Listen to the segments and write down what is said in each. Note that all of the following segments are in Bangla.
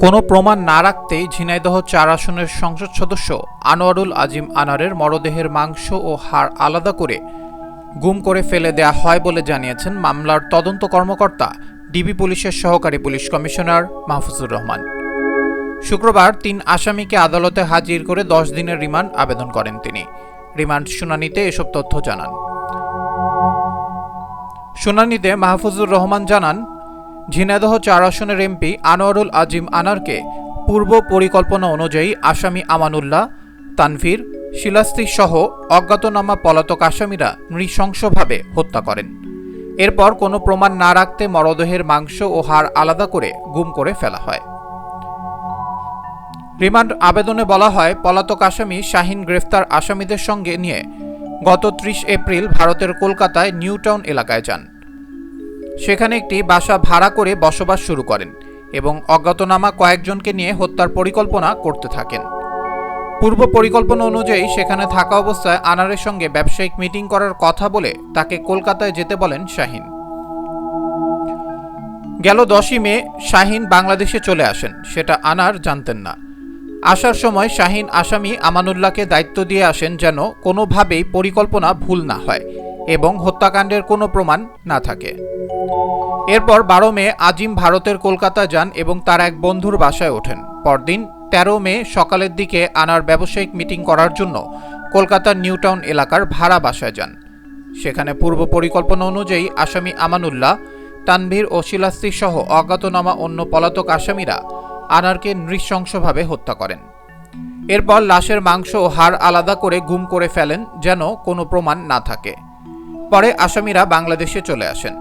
কোনো প্রমাণ না রাখতেই ঝিনাইদহ চার আসনের সংসদ সদস্য আনোয়ারুল আজিম আনারের মরদেহের মাংস ও হাড় আলাদা করে গুম করে ফেলে দেয়া হয় বলে জানিয়েছেন মামলার তদন্ত কর্মকর্তা, ডিবি পুলিশের সহকারী পুলিশ কমিশনার মাহফুজুর রহমান। শুক্রবার তিন আসামিকে আদালতে হাজির করে দশ দিনের রিমান্ড আবেদন করেন তিনি। রিমান্ড শুনানিতে এসব তথ্য জানান। শুনানিতে মাহফুজুর রহমান জানান ঝিনাইদহ চার আসনের এমপি আনোয়ারুল আজিম আনারকে পূর্ব পরিকল্পনা অনুযায়ী আসামি আমানুল্লাহ, তানভীর শিলাস্তি সহ অজ্ঞাতনামা পলাতক আসামিরা নৃশংসভাবে হত্যা করেন। এরপর কোনো প্রমাণ না রাখতে মরদেহের মাংস ও হাড় আলাদা করে গুম করে ফেলা হয়। রিমান্ড আবেদনে বলা হয়, পলাতক আসামি শাহিন গ্রেফতার আসামিদের সঙ্গে নিয়ে গত ত্রিশ এপ্রিল ভারতের কলকাতায় নিউটাউন এলাকায় যান। সেখানে একটি বাসা ভাড়া করে বসবাস শুরু করেন এবং অজ্ঞাতনামা কয়েকজনকে নিয়ে হত্যার পরিকল্পনা করতে থাকেন। পূর্ব পরিকল্পনা অনুযায়ী সেখানে থাকা অবস্থায় আনারের সঙ্গে ব্যবসায়িক মিটিং করার কথা বলে তাকে কলকাতায় যেতে বলেন শাহিন। গেল দশই মে, শাহিন বাংলাদেশে চলে আসেন, সেটা আনার জানতেন না। আসার সময় শাহিন আসামি আমানুল্লাহকে দায়িত্ব দিয়ে আসেন যেন কোনোভাবেই পরিকল্পনা ভুল না হয়। এবং হত্যাকাণ্ডের কোনো প্রমাণ না থাকে। এরপর বারো মে আজিম ভারতের কলকাতা যান এবং তার এক বন্ধুর বাসায় ওঠেন। পরদিন তেরো মে সকালের দিকে আনার ব্যবসায়িক মিটিং করার জন্য কলকাতার নিউটাউন এলাকার ভাড়া বাসায় যান। সেখানে পূর্ব পরিকল্পনা অনুযায়ী আসামি আমানুল্লাহ, তানভীর ও শিলাস্তি সহ অজ্ঞাতনামা অন্য পলাতক আসামিরা আনারকে নৃশংসভাবে হত্যা করেন। এরপর লাশের মাংস ও হাড় আলাদা করে গুম করে ফেলেন যেন কোনো প্রমাণ না থাকে। পরে আসামিরা বাংলাদেশে চলে আসেন।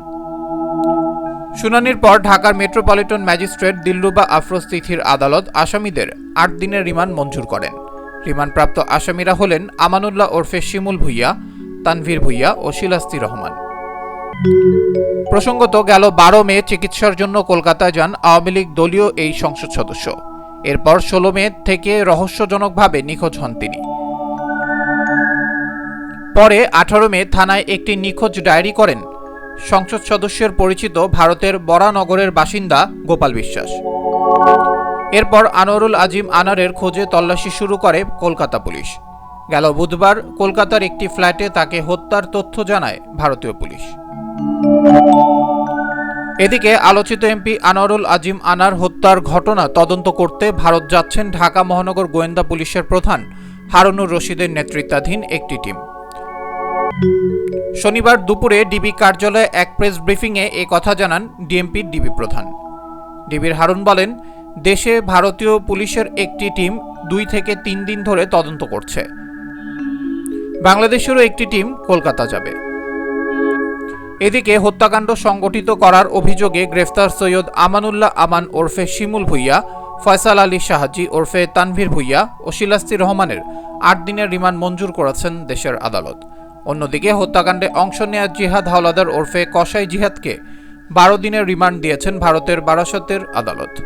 শুনানির পর ঢাকার মেট্রোপলিটন ম্যাজিস্ট্রেট দিলরুবা আফরোজ তিথির আদালত আসামিদের আট দিনের রিমান্ড মঞ্জুর করেন। রিমান্ডপ্রাপ্ত আসামিরা হলেন আমানুল্লাহ ওরফে শিমুল ভুইয়া, তানভীর ভুইয়া ও শিলাস্তি রহমান। প্রসঙ্গত গেল বারো মে চিকিৎসার জন্য কলকাতায় যান আওয়ামী লীগ দলীয় এই সংসদ সদস্য। এরপর ষোলো মে থেকে রহস্যজনকভাবে নিখোঁজ হন তিনি। পরে আঠারো মে থানায় একটি নিখোঁজ ডায়েরি করেন। সংসদ সদস্যের পরিচিত ভারতের বরানগরের বাসিন্দা গোপাল বিশ্বাস। এরপর আনোয়ারুল আজিম আনারের খোঁজে তল্লাশি শুরু করে কলকাতা পুলিশ। গেল বুধবার কলকাতার একটি ফ্ল্যাটে তাকে হত্যার তথ্য জানায় ভারতীয় পুলিশ। এদিকে আলোচিত এমপি আনোয়ারুল আজিম আনার হত্যার ঘটনা তদন্ত করতে ভারত যাচ্ছেন ঢাকা মহানগর গোয়েন্দা পুলিশের প্রধান হারুনুর রশিদের নেতৃত্বাধীন একটি টিম। শনিবার দুপুরে ডিবি কার্যালয়ে এক প্রেস ব্রিফিংয়ে এ কথা জানান ডিএমপির ডিবি প্রধান। ডিবির হারুন বলেন, দেশে ভারতীয় পুলিশের একটি টিম দুই থেকে তিন দিন ধরে তদন্ত করছে। বাংলাদেশেরও একটি টিম কলকাতা যাবে। এদিকে হত্যাকাণ্ড সংগঠিত করার অভিযোগে গ্রেফতার সৈয়দ আমানুল্লাহ আমান ওরফে শিমুল ভুইয়া, ফয়সাল আলী শাহাজি ওরফে তানভীর ভুইয়া ও শিলাস্তি রহমানের আট দিনের রিমান্ড মঞ্জুর করেছেন দেশের আদালত। অন্যদিকে হত্যাকাণ্ডে অংশ নেয়া জিহাদ হাওলাদার ওরফে কসাই জিহাদকে বারো দিনের রিমান্ড দিয়েছেন ভারতের বারাসতের আদালত।